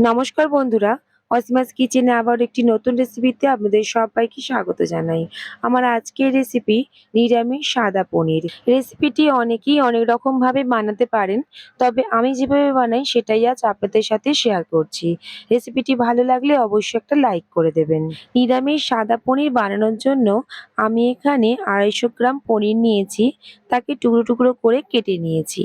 নমস্কার বন্ধুরা অসীমাস কিচেনে আবার একটি নতুন রেসিপিতে আপনাদের সবাইকে স্বাগত জানাই। আমার আজকের রেসিপি নিরামিষ সাদা পনির। রেসিপিটি অনেকেই অনেক রকমভাবে বানাতে পারেন, তবে আমি যেভাবে বানাই সেটাই আজ আপনাদের সাথে শেয়ার করছি। রেসিপিটি ভালো লাগলে অবশ্যই একটা লাইক করে দেবেন। নিরামিষ সাদা পনির বানানোর জন্য আমি এখানে আড়াইশো গ্রাম পনির নিয়েছি, তাকে টুকরো টুকরো করে কেটে নিয়েছি।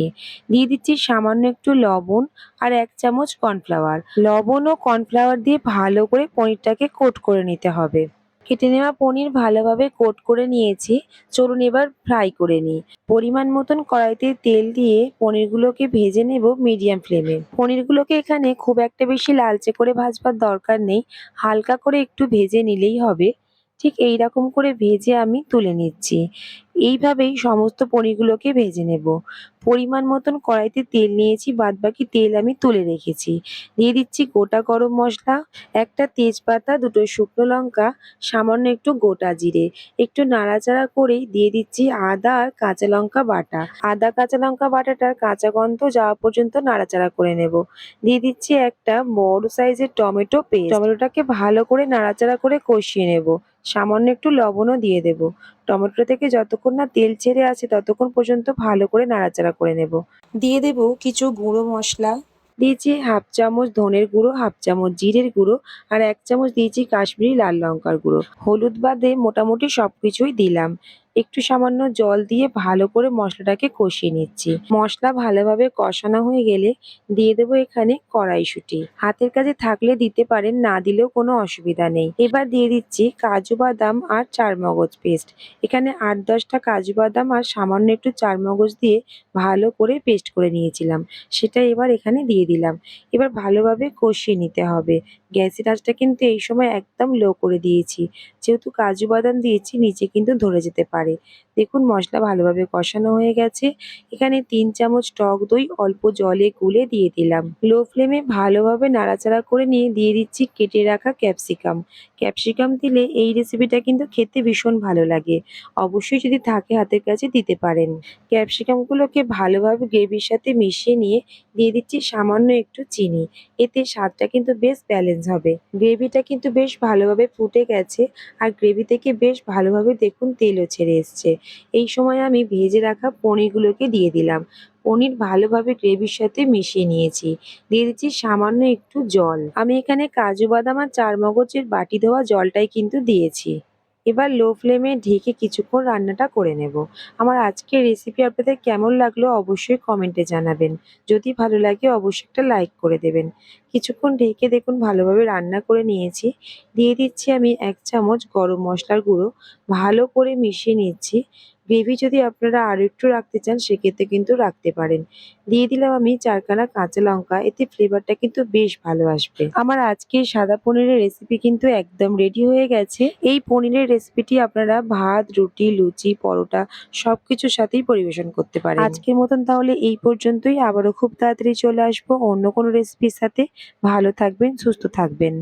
দিয়ে দিচ্ছি সামান্য একটু লবণ আর এক চামচ কর্নফ্লাওয়ার লবণ ও কর্নফ্লাওয়ার দিয়ে ভালো করে পনিরটাকে কোট করে নিতে হবে। কেটে নেওয়া পনির ভালোভাবে কোট করে নিয়েছি। চলুন এবার ফ্রাই করে নিই। পরিমাণ মতন কড়াইতে তেল দিয়ে পনিরগুলোকে ভেজে নেব মিডিয়াম ফ্লেমে। পনিরগুলোকে এখানে খুব একটা বেশি লালচে করে ভাজবার দরকার নেই। হালকা করে একটু ভেজে নিলেই হবে। ঠিক এই রকম করে ভেজে আমি তুলে নিচ্ছি। এইভাবেই সমস্ত পনিরগুলোকে ভেজে নেব। পরিমাণ মতন কড়াইতে তেল নিয়েছি, বাদবাকি তেল আমি তুলে রেখেছি। দিয়ে দিচ্ছি গোটা গরম মশলা, একটা তেজপাতা, দুটো শুকনো লঙ্কা, সামান্য একটু গোটা জিরে। একটু নাড়াচাড়া করেই দিয়ে দিচ্ছি আদা আর কাঁচা লঙ্কা বাটা। আদা, কাঁচা লঙ্কা বাটাটার কাঁচা গন্ধ যাওয়া পর্যন্ত নাড়াচাড়া করে নেব। দিয়ে দিচ্ছি একটা বড় সাইজের টমেটো পেস্ট। টমেটোটাকে ভালো করে নাড়াচাড়া করে কষিয়ে নেব। সামান্য একটু লবণও দিয়ে দেব। টমেটো থেকে যতক্ষণ না তেল ছেড়ে আসে ততক্ষণ পর্যন্ত ভালো করে নাড়াচাড়া করে নেব। দিয়ে দেব কিছু গুঁড়ো মশলা। দিয়েছি হাফ চামচ ধনের গুঁড়ো হাফ চামচ জিরের গুঁড়ো আর এক চামচ দিয়েছি কাশ্মীরি লাল লঙ্কার গুঁড়ো। হলুদ বাদে মোটামুটি সব কিছুই দিলাম। একটু সামান্য জল দিয়ে ভালো করে মশলাটাকে কষিয়ে নিচ্ছি। মশলা ভালোভাবে কষানো হয়ে গেলে দিয়ে দেবো এখানে কড়াইশুঁটি। হাতের কাছে থাকলে দিতে পারেন, না দিলেও কোনো অসুবিধা নেই। এবার দিয়ে দিচ্ছি কাজু বাদাম আর চারমগজ পেস্ট। এখানে আট দশটা কাজু বাদাম আর সামান্য একটু চারমগজ দিয়ে ভালো করে পেস্ট করে নিয়েছিলাম। সেটা এবার এখানে দিয়ে দিলাম। এবার ভালোভাবে কষিয়ে নিতে হবে। গ্যাসের আঁচটা কিন্তু এই সময় একদম লো করে দিয়েছি। যেহেতু কাজু বাদাম দিয়েছি, নিচে কিন্তু ধরে যেতে পারে। দেখুন, মশলা ভালোভাবে কষানো হয়ে গেছে। এখানে তিন চামচ টক দই অল্প জলে গুলে দিয়ে দিলাম। লো ফ্লেমে ভালোভাবে নাড়াচাড়া করে নিয়ে দিয়ে দিচ্ছি কেটে রাখা ক্যাপসিকাম। ক্যাপসিকাম দিলে এই রেসিপিটা কিন্তু খেতে ভীষণ ভালো লাগে। অবশ্যই যদি থাকে হাতের কাছে দিতে পারেন। ক্যাপসিকামগুলোকে ভালোভাবে গ্রেভির সাথে মিশিয়ে নিয়ে দিয়ে দিচ্ছি সামান্য একটু চিনি। এতে স্বাদটা কিন্তু বেশ ব্যালেন্স হবে। গ্রেভিটা কিন্তু বেশ ভালোভাবে ফুটে গেছে আর গ্রেভি থেকে বেশ ভালোভাবে দেখুন তেলও ছেড়ে এসছে। এই সময় আমি ভেজে রাখা পনিরগুলোকে দিয়ে দিলাম। পনির ভালোভাবে গ্রেভির সাথে মিশিয়ে নিয়েছি। দিয়ে দিচ্ছি সামান্য একটু জল। আমি এখানে কাজু বাদাম আর চারমগজের বাটি ধোয়া জলটাই কিন্তু দিয়েছি। এবার লো ফ্লেমে ঢেকে কিছুক্ষণ রান্নাটা করে নেব। আমার আজকের রেসিপি আপনাদের কেমন লাগল অবশ্যই কমেন্টে জানাবেন। যদি ভালো লাগে অবশ্যই একটা লাইক করে দেবেন। কিছুক্ষণ ঢেকে দেখুন ভালোভাবে রান্না করে নিয়েছি। দিয়ে দিচ্ছি আমি এক চামচ গরম মশলার গুঁড়ো। ভালো করে মিশিয়ে নিচ্ছি। গ্রেভি যদি আপনারা আর একটু রাখতে চান, সেক্ষেত্রে কিন্তু রাখতে পারেন। দিয়ে দিলাম আমি চারখানা কাঁচা লঙ্কা, এতে ফ্লেভারটা কিন্তু বেশ ভালো আসবে। আমার আজকে সাদা পনিরের রেসিপি কিন্তু একদম রেডি হয়ে গেছে। এই পনিরের রেসিপিটি আপনারা ভাত, রুটি, লুচি, পরোটা সব কিছুর সাথেই পরিবেশন করতে পারেন। আজকের মতন তাহলে এই পর্যন্তই। আবারও খুব তাড়াতাড়ি চলে আসব অন্য কোনো রেসিপির সাথে। ভালো থাকবেন, সুস্থ থাকবেন।